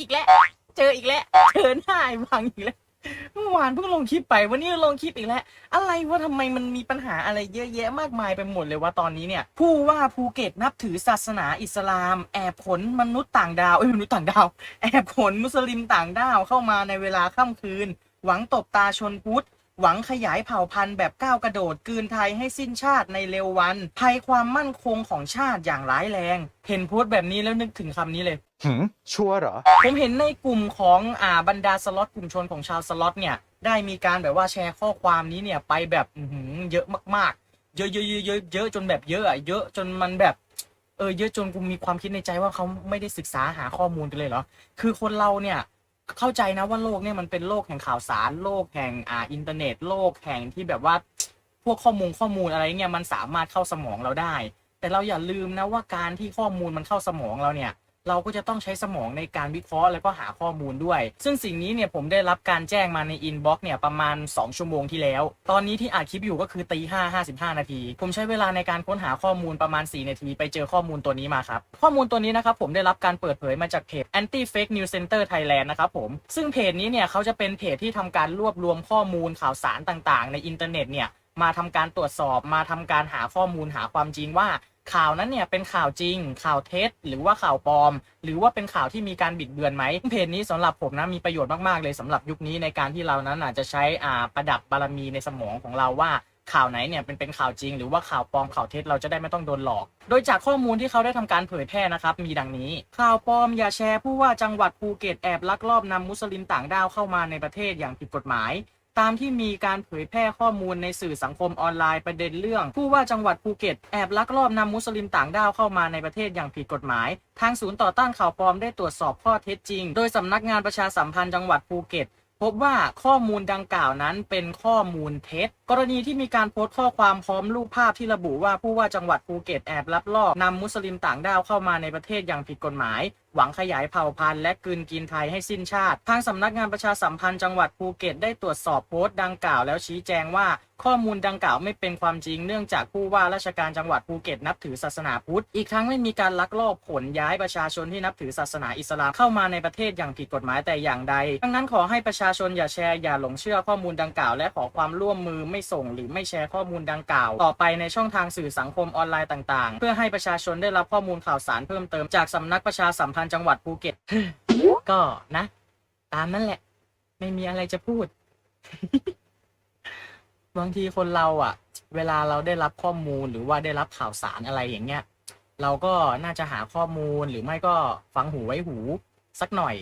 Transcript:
อีกแล้ว เจออีกแล้วเจอหน้าไอ้บังอีกแล้วเมื่อวานเพิ่งลงคลิปไปวันนี้ลงคลิปอีกแล้วอะไรวะทำไมมันมีปัญหาอะไรเยอะแยะมากมายไปหมดเลยวะตอนนี้เนี่ยผู้ว่าภูเก็ตนับถือศาสนาอิสลาม แอบขนมนุษย์ต่างดาวเอ้ยมนุษย์ต่างดาว แอบขนมุสลิมต่างดาวเข้ามาในเวลาค่ำคืน หวังตบตาชนพุทธ หวังขยายเผ่าพันธุ์แบบก้าวกระโดดกลืนไทยให้สิ้นชาติในเร็ววัน ภัยความมั่นคงของชาติอย่างร้ายแรง เห็นโพสต์แบบนี้แล้วนึกถึงคำนี้เลย หืมชัวร์เหรอ ผมเห็นในกลุ่มของอ่าบรรดาสล็อตกลุ่มชนของชาวสล็อตเนี่ย ได้มีการแบบว่าแชร์ข้อความนี้เนี่ยไปแบบอื้อหือเยอะมากๆ เยอะเยอะเยอะเยอะเยอะจนแบบเยอะอะเยอะจนมันแบบ เออเยอะจนกูมีความคิดในใจว่าเขาไม่ได้ศึกษาหาข้อมูลกันเลยเหรอ คือคนเราเนี่ย เข้าใจนะว่าโลกเนี่ยมันเป็นโลกแห่งข่าวสารโลกแห่งอ่าอินเทอร์เน็ตโลกแห่งที่แบบว่าพวกข้อมูลข้อมูลอะไรเนี่ยมันสามารถเข้าสมองเราได้ แต่เราอย่าลืมนะว่าการที่ข้อมูลมันเข้าสมองเราเนี่ย เราก็จะต้องใช้สมองในการวิเคราะห์แล้วก็หาข้อมูลด้วย ซึ่งสิ่งนี้เนี่ยผมได้รับการแจ้งมาในอินบ็อกซ์เนี่ยประมาณ 2 ชั่วโมงที่แล้ว ตอนนี้ที่อัดคลิปอยู่ก็คือตีห้าห้าสิบห้านาที ผมใช้เวลาในการค้นหาข้อมูลประมาณ 4 นาที ไปเจอข้อมูลตัวนี้มาครับ ข้อมูลตัวนี้นะครับผมได้รับการเปิดเผยมาจากเพจ Anti Fake News Center Thailand นะครับผมซึ่งเพจนี้เนี่ยเขาจะเป็นเพจที่ทำการรวบรวมข้อมูลข่าวสารต่างๆ ในอินเทอร์เน็ตเนี่ยมาทำการตรวจสอบมาทำการหาข้อมูลหาความจริงว่า ข่าวนั้นเนี่ยเป็นข่าวจริง ข่าวเท็จ หรือว่าข่าวปลอม หรือว่าเป็นข่าวที่มีการบิดเบือนไหมเพจนี้สำหรับผมนะมีประโยชน์มากๆเลยสำหรับยุคนี้ในการที่เรานั้นอาจจะใช้อ่าประดับบารมีในสมองของเราว่าข่าวไหนเนี่ยเป็นเป็นข่าวจริง หรือว่าข่าวปลอมข่าวเท็จเราจะได้ไม่ต้องโดนหลอก โดยจากข้อมูลที่เขาได้ทำการเผยแพร่นะครับ มีดังนี้ ข่าวปลอมอย่าแชร์ผู้ว่าจังหวัดภูเก็ตแอบลักลอบนำมุสลิมต่างด้าวเข้ามาในประเทศอย่างผิดกฎหมาย ตามที่มีการเผยแพร่ข้อมูลในสื่อสังคมออนไลน์ประเด็นเรื่อง ผู้ว่าจังหวัดภูเก็ตแอบลักลอบนำมุสลิมต่างด้าวเข้ามาในประเทศอย่างผิดกฎหมาย ทางศูนย์ต่อต้านข่าวปลอมได้ตรวจสอบข้อเท็จจริง โดยสำนักงานประชาสัมพันธ์จังหวัดภูเก็ตพบว่าข้อมูลดังกล่าวนั้นเป็นข้อมูลเท็จ กรณีที่มีการโพสต์ข้อความพร้อมรูปภาพที่ระบุว่าผู้ว่าจังหวัดภูเก็ตแอบลักลอบนำมุสลิมต่างด้าวเข้ามาในประเทศอย่างผิดกฎหมายหวังขยายเผ่าพันธุ์และกืนกินไทยให้สิ้นชาติ ทางสำนักงานประชาสัมพันธ์จังหวัดภูเก็ตได้ตรวจสอบโพสต์ดังกล่าวแล้วชี้แจงว่าข้อมูลดังกล่าวไม่เป็นความจริงเนื่องจากผู้ว่าราชการจังหวัดภูเก็ตนับถือศาสนาพุทธ อีกทั้งไม่มีการลักลอบขนย้ายประชาชนที่นับถือศาสนาอิสลามเข้ามาในประเทศอย่างผิดกฎหมายแต่อย่างใด ดังนั้นขอให้ประชาชนอย่าแชร์อย่าหลงเชื่อข้อมูลดังกล่าวและขอความร่วมมือไม่ส่งหรือไม่แชร์ข้อมูลดังกล่าว ต่อไปในช่องทางสื่อสังคมออนไลน์ต่าง ๆ เพื่อให้ประชาชนได้รับข้อมูลข่าวสารเพิ่มเติมจากสำนักประชาสัมพันธ์จังหวัดภูเก็ต ก็นะ ตามนั่นแหละ ไม่มีอะไรจะพูด บางทีคนเราอะ เวลาเราได้รับข้อมูลหรือว่าได้รับข่าวสารอะไรอย่างเงี้ย เราก็น่าจะหาข้อมูลหรือไม่ก็ฟังหูไว้หูสักหน่อย